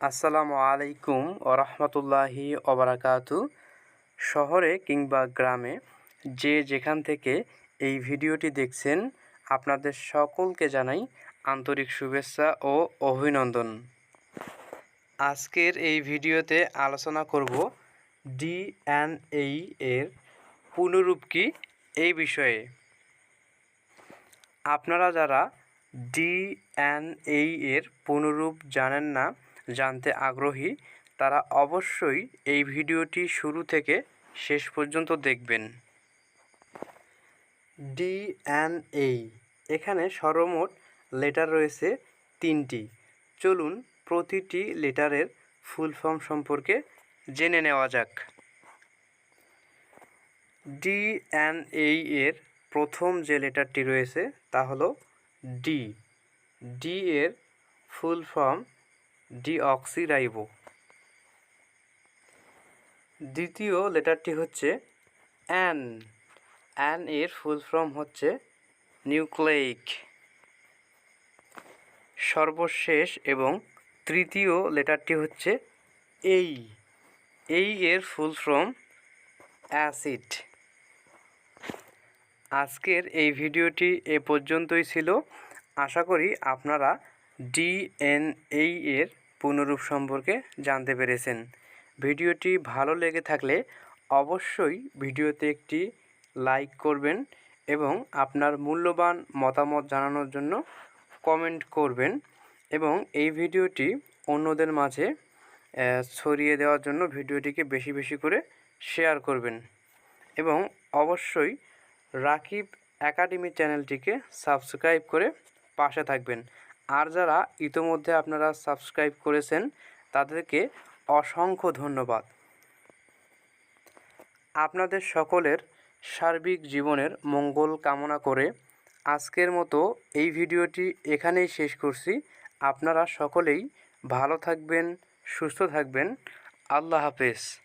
আসসালামু আলাইকুম ওরহমতুল্লাহি ওবরাকাতু। শহরে কিংবা গ্রামে যে যেখান থেকে এই ভিডিওটি দেখছেন, আপনাদের সকলকে জানাই আন্তরিক শুভেচ্ছা ও অভিনন্দন। আজকের এই ভিডিওতে আলোচনা করব ডিএনএই এর পুনরূপ কি এই বিষয়ে। আপনারা যারা ডিএনএই এর পুনরূপ জানেন না জানতে আগ্রহী, তারা অবশ্যই এই ভিডিওটি শুরু থেকে শেষ পর্যন্ত দেখবেন। ডিএনএই এখানে সর্বমোট লেটার রয়েছে তিনটি। চলুন প্রতিটি লেটারের ফুল ফর্ম সম্পর্কে জেনে নেওয়া যাক। ডিএনএই এর প্রথম যে লেটারটি রয়েছে তা হলো ডি। ডি এর ফুল ফর্ম ডিঅক্সিরাইবো। দ্বিতীয় লেটারটি হচ্ছে অ্যান। অ্যান এর ফুল ফর্ম হচ্ছে নিউক্লেইক সর্বশেষ এবং তৃতীয় লেটারটি হচ্ছে এই। এই এর ফুল ফর্ম অ্যাসিড। আজকের এই ভিডিওটি এ পর্যন্তই ছিল। আশা করি আপনারা ডিএনএই এর পুনরূপ সম্পর্কে জানতে পেরেছেন। ভিডিওটি ভালো লেগে থাকলে অবশ্যই ভিডিওতে একটি লাইক করবেন এবং আপনার মূল্যবান মতামত জানানোর জন্য কমেন্ট করবেন এবং এই ভিডিওটি অন্যদের মাঝে ছড়িয়ে দেওয়ার জন্য ভিডিওটিকে বেশি বেশি করে শেয়ার করবেন এবং অবশ্যই রাকিব একাডেমি চ্যানেলটিকে সাবস্ক্রাইব করে পাশে থাকবেন। আর যারা ইতোমধ্যে আপনারা সাবস্ক্রাইব করেছেন, তাদেরকে অসংখ্য ধন্যবাদ। আপনাদের সকলের সার্বিক জীবনের মঙ্গল কামনা করে আজকের মতো এই ভিডিওটি এখানেই শেষ করছি। আপনারা সকলেই ভালো থাকবেন, সুস্থ থাকবেন। আল্লাহ হাফেজ।